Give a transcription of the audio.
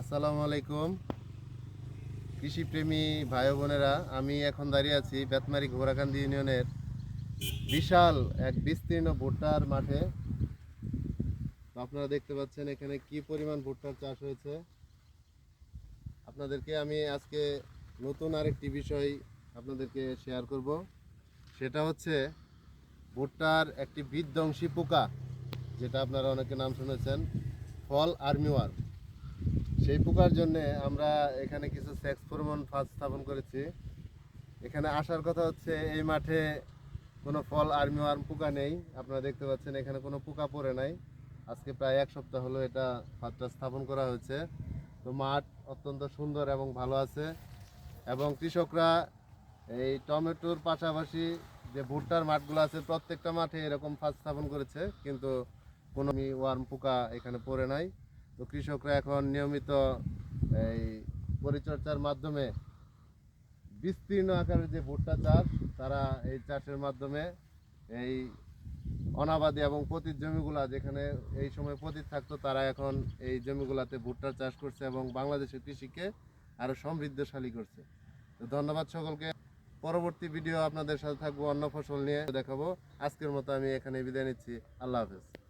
আসসালামু আলাইকুম। কৃষিপ্রেমী ভাই বোনেরা, আমি এখন দাঁড়িয়ে আছি বেতমারি ঘোড়াকান্দি ইউনিয়নের বিশাল এক বিস্তীর্ণ ভুট্টার মাঠে। আপনারা দেখতে পাচ্ছেন এখানে কি পরিমাণ ভুট্টার চাষ হয়েছে। আপনাদেরকে আমি আজকে নতুন আরেকটি বিষয় আপনাদেরকে শেয়ার করব। সেটা হচ্ছে ভুট্টার একটি বিধ্বংসী পোকা, যেটা আপনারা অনেকে নাম শুনেছেন, ফল আর্মিওয়ার সেই পোকার জন্য আমরা এখানে কিছু সেক্স ফরমন ফাঁদ স্থাপন করেছি। এখানে আসার কথা হচ্ছে, এই মাঠে কোনো ফল, আর্মি ওয়ার্ম পোকা নেই। আপনারা দেখতে পাচ্ছেন, এখানে কোনো পোকা পড়ে নাই। আজকে প্রায় এক সপ্তাহ হলো এটা ফাঁদটা স্থাপন করা হয়েছে। তো মাঠ অত্যন্ত সুন্দর এবং ভালো আছে। এবং কৃষকরা এই টমেটোর পাশাপাশি যে ভুট্টার মাঠগুলো আছে, প্রত্যেকটা মাঠে এরকম ফাঁদ স্থাপন করেছে। কিন্তু কোনো ওয়ার্ম পোকা এখানে পড়ে নাই। তো কৃষকরা এখন নিয়মিত এই পরিচর্যার মাধ্যমে বিস্তীর্ণ আকারের যে ভুট্টা চাষ, তারা এই চাষের মাধ্যমে এই অনাবাদি এবং পতিত জমিগুলা যেখানে এই সময় পতিত থাকতো, তারা এখন এই জমিগুলাতে ভুট্টার চাষ করছে এবং বাংলাদেশের কৃষিকে আরও সমৃদ্ধশালী করছে। তো ধন্যবাদ সকলকে। পরবর্তী ভিডিও আপনাদের সাথে থাকব অন্য ফসল নিয়ে দেখাবো। আজকের মতো আমি এখানে বিদায় নিচ্ছি। আল্লাহ হাফেজ।